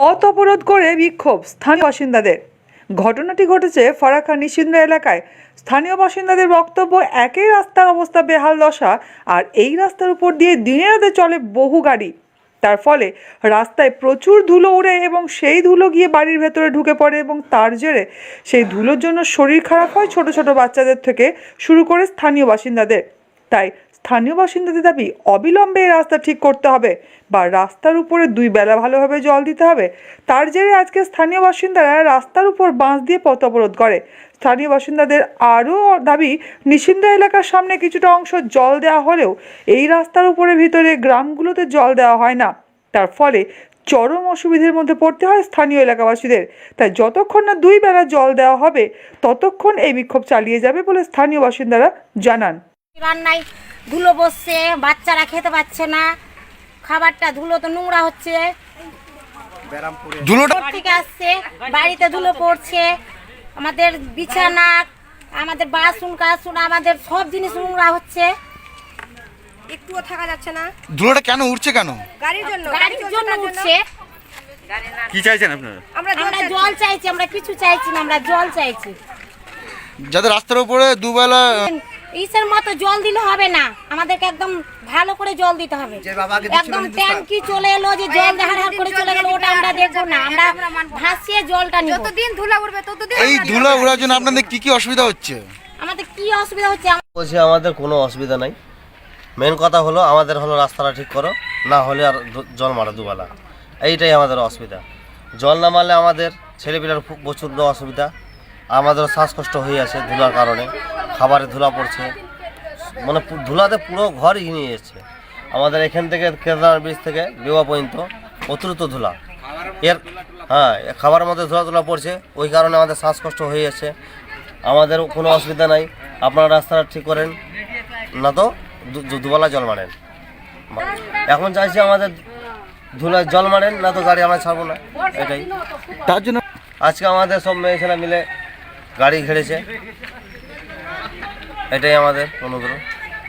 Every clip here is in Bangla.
পথ অবরোধ করে বিক্ষোভ স্থানীয় বাসিন্দাদের। ঘটনাটি ঘটেছে ফারাক্কা নিশিন্দ্রা এলাকায়। স্থানীয় বাসিন্দাদের বক্তব্য, একই রাস্তার অবস্থা, বেহাল দশা, আর এই রাস্তার উপর দিয়ে দিনে রাতে চলে বহু গাড়ি। তার ফলে রাস্তায় প্রচুর ধুলো উড়ে এবং সেই ধুলো গিয়ে বাড়ির ভেতরে ঢুকে পড়ে এবং তার জেরে সেই ধুলোর জন্য শরীর খারাপ হয় ছোট ছোট বাচ্চাদের থেকে শুরু করে স্থানীয় বাসিন্দাদের। তাই স্থানীয় বাসিন্দাদের দাবি, অবিলম্বে এই রাস্তা ঠিক করতে হবে বা রাস্তার উপরে দুই বেলা ভালোভাবে জল দিতে হবে। তার জেরে আজকে স্থানীয় বাসিন্দারা রাস্তার উপর বাঁশ দিয়ে পথ অবরোধ করে। স্থানীয় বাসিন্দাদের আরও দাবি, নিশিন্দা এলাকার সামনে কিছুটা অংশ জল দেওয়া হলেও এই রাস্তার উপরে ভিতরে গ্রামগুলোতে জল দেওয়া হয় না। তার ফলে চরম অসুবিধার মধ্যে পড়তে হয় স্থানীয় এলাকাবাসীদের। তাই যতক্ষণ না দুই বেলা জল দেওয়া হবে, ততক্ষণ এই বিক্ষোভ চালিয়ে যাবে বলে স্থানীয় বাসিন্দারা জানান। ধুলো বসছে বাচ্চারা খেতে পাচ্ছে না। খাবারটা ধুলো তো নোংরা হচ্ছে। ধুলোটা থেকে আসছে বাড়িতে ধুলো পড়ছে। আমাদের বিছানা আমাদের বাসন কাসুন আমাদের সব জিনিস নোংরা হচ্ছে। একটুও থাকা যাচ্ছে না। ধুলোটা কেন উঠছে কেন? গাড়ির জন্য গাড়ির জন্য উঠছে কি চাইছেন আপনারা? আমরা জল চাইছি। জল চাইছি আমরা কিছু চাইছি না আমরা জল চাইছি। যাদের রাস্তার উপরে দুবেলা ইসের মতো জল দিলে হবে না। আমাদেরকে একদম ভালো করে জল দিতে হবে। একদম ট্যাঙ্কি চলে এলো যে জল হার হার করে চলে গেল ওটা আমরা দেখব না। আমরা ভাসিয়ে জলটা নিব। যতদিন ধুলা উঠবে ততদিন এই ধুলো উড়ার জন্য আপনাদের কি কি অসুবিধা হচ্ছে? আমাদের কি অসুবিধা হচ্ছে? বলছি আমাদের কোনো অসুবিধা নাই। মেন কথা হলো আমাদের হলো রাস্তাটা ঠিক করো না হলে আর জল মারো দুবেলা। এইটাই আমাদের অসুবিধা। জল না মারলে আমাদের ছেলেপিলার খুব প্রচুর অসুবিধা। আমাদের শ্বাসকষ্ট হয়ে আছে ধুলার কারণে। খাবারে ধুলা পড়ছে। মানে ধুলাতে পুরো ঘর নিয়ে যাচ্ছে। আমাদের এখান থেকে কেদার ব্রিজ থেকে বিবাহ পর্যন্ত অতিরিক্ত ধুলা। এর হ্যাঁ খাবারের মধ্যে ধুলা ধুলা পড়ছে। ওই কারণে আমাদের শ্বাসকষ্ট হয়ে যাচ্ছে। আমাদের কোনো অসুবিধা নাই। আপনারা রাস্তাটা ঠিক করেন। না তো দুবেলা জল মারেন। এখন চাইছি আমাদের ধুলায় জল মারেন না তো গাড়ি আমরা ছাড়বো না। এটাই। তার জন্য আজকে আমাদের সব মেয়ে ছেলে মিলে গাড়ি ঘেড়েছে এটাই আমাদের অনুগ্রহ।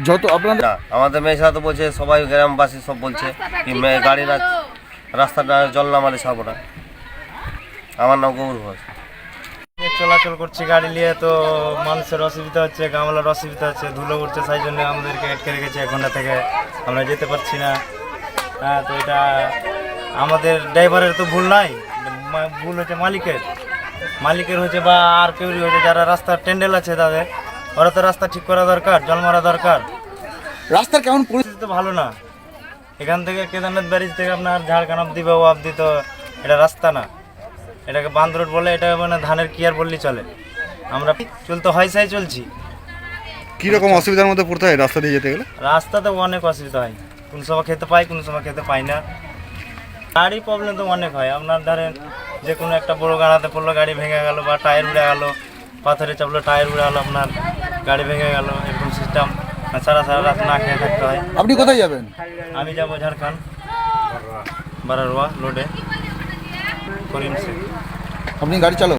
যত আপনাদের না আমাদের মেয়ে ছেলে তো বলছে সবাই গ্রামবাসী সব বলছে কি মেয়ে গাড়ি না রাস্তাটা জল না মারে ছাড়বো না। আমার নাম গৌর ঘোষ। চলাচল করছে গাড়ি নিয়ে তো মানুষের অসুবিধা হচ্ছে গামলার অসুবিধা হচ্ছে ধুলো উঠছে সেই জন্য আমাদেরকে আটকে রেখেছে এক ঘণ্টা থেকে। আমরা যেতে পারছি না। হ্যাঁ তো এটা আমাদের ড্রাইভারের তো ভুল নাই ভুল হচ্ছে মালিকের। মালিকের হচ্ছে বা আর কেউ হচ্ছে যারা রাস্তার টেন্ডেল আছে তাদের। ওরা তো রাস্তা ঠিক করা দরকার জল মারা দরকার। রাস্তার কেমন পরিস্থিতি তো ভালো না। এখান থেকে কেদারনাথ ব্যারিজ থেকে আপনার ঝাড়খান অব্দি বা অব্দি তো এটা রাস্তা না। এটাকে বান্ধ রোড বলে এটা মানে ধানের কিয়ার বললেই চলে। আমরা চলতে হয় সাই চলছি। কি রকম অসুবিধার মধ্যে পড়তে হয় রাস্তা দিয়ে যেতে গেলে? রাস্তাতে অনেক অসুবিধা হয়। কোন সময় খেতে পাই কোন সময় খেতে পাই না। গাড়ি প্রবলেম তো অনেক হয়। আপনার ধরেন যে কোনো একটা বড় গাড়াতে পড়ল গাড়ি ভেঙে গেল বা টায়ার উড়ে গেল পাথরে চাপলো টায়ার উড়ে গেলো আপনার। গাড়ি ভেঙে গেল এরকম সিস্টেম সারা সারা রাত না খেয়ে থাকতে হয়। আপনি কোথায় যাবেন? আমি যাব ঝাড়খণ্ড। বারারোয়া লোডে করিম আপনি গাড়ি চালক?